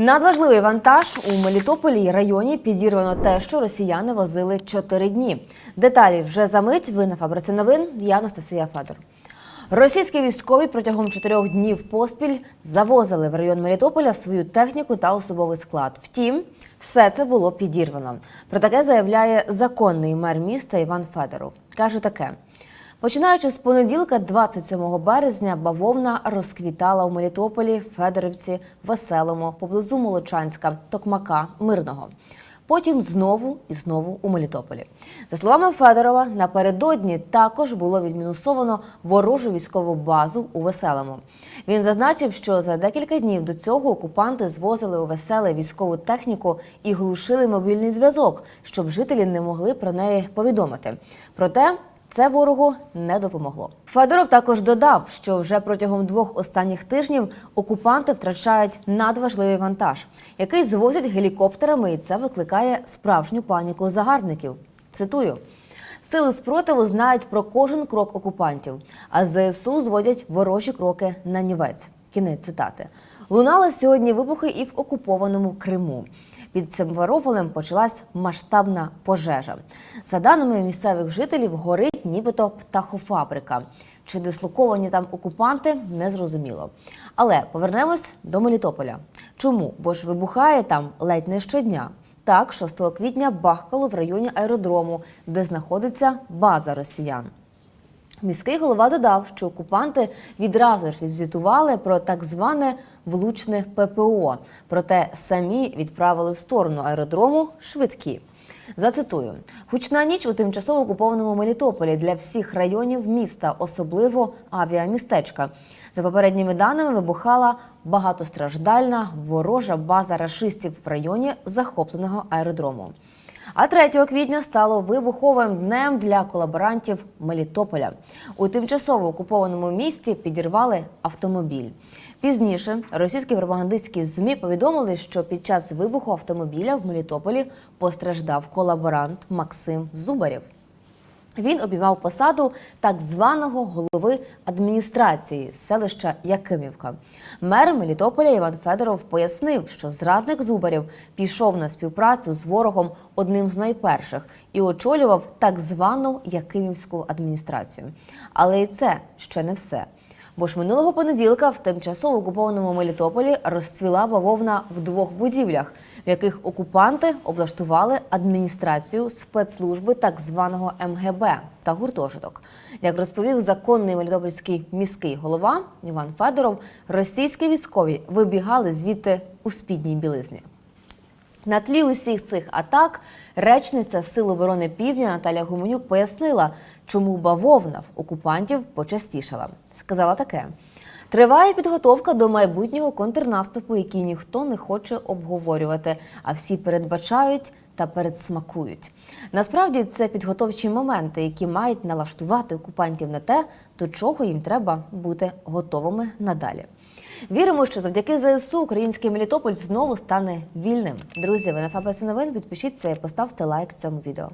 Надважливий вантаж у Мелітополі районі підірвано те, що росіяни возили чотири дні. Деталі вже за мить. Ви на фабриці новин. Я Анастасія Федор. Російські військові протягом чотирьох днів поспіль завозили в район Мелітополя свою техніку та особовий склад. Втім, все це було підірвано. Про таке заявляє законний мер міста Іван Федоров. Каже таке. Починаючи з понеділка, 27 березня, бавовна розквітала у Мелітополі, Федорівці, Веселому, поблизу Молочанська, Токмака, Мирного. Потім знову і знову у Мелітополі. За словами Федорова, напередодні також було відмінусовано ворожу військову базу у Веселому. Він зазначив, що за декілька днів до цього окупанти звозили у веселе військову техніку і глушили мобільний зв'язок, щоб жителі не могли про неї повідомити. Проте це ворогу не допомогло. Федоров також додав, що вже протягом двох останніх тижнів окупанти втрачають надважливий вантаж, який звозять гелікоптерами, і це викликає справжню паніку загарбників. Цитую. Сили спротиву знають про кожен крок окупантів, а ЗСУ зводять ворожі кроки на нівець. Кінець цитати. Лунали сьогодні вибухи і в окупованому Криму. Під Симферополем почалась масштабна пожежа. За даними місцевих жителів, горить нібито птахофабрика. Чи дислоковані там окупанти, не зрозуміло. Але повернемось до Мелітополя. Чому? Бо ж вибухає там ледь не щодня. Так, 6 квітня бахкало в районі аеродрому, де знаходиться база росіян. Міський голова додав, що окупанти відразу ж відзвітували про так зване влучне ППО, проте самі відправили в сторону аеродрому швидкі. Зацитую: гучна ніч у тимчасово окупованому Мелітополі для всіх районів міста, особливо авіамістечка. За попередніми даними вибухала багатостраждальна ворожа база рашистів в районі захопленого аеродрому. А 3 квітня стало вибуховим днем для колаборантів Мелітополя. У тимчасово окупованому місті підірвали автомобіль. Пізніше російські пропагандистські змі повідомили, що під час вибуху автомобіля в Мелітополі постраждав колаборант Максим Зубарєв. Він обіймав посаду так званого голови адміністрації селища Якимівка. Мер Мелітополя Іван Федоров пояснив, що зрадник Зубарів пішов на співпрацю з ворогом одним з найперших і очолював так звану Якимівську адміністрацію. Але і це ще не все. Бо ж минулого понеділка в тимчасово окупованому Мелітополі розцвіла бавовна в двох будівлях, в яких окупанти облаштували адміністрацію спецслужби так званого МГБ та гуртожиток. Як розповів законний мелітопольський міський голова Іван Федоров, російські військові вибігали звідти у спідній білизні. На тлі усіх цих атак речниця Сил оборони Півдня Наталя Гуменюк пояснила, чому бавовна в окупантів почастішала. Сказала таке: триває підготовка до майбутнього контрнаступу, який ніхто не хоче обговорювати, а всі передбачають та передсмакують. Насправді це підготовчі моменти, які мають налаштувати окупантів на те, до чого їм треба бути готовими надалі. Віримо, що завдяки ЗСУ український Мелітополь знову стане вільним. Друзі, ви на фабриці новин. Підпишіться і поставте лайк цьому відео.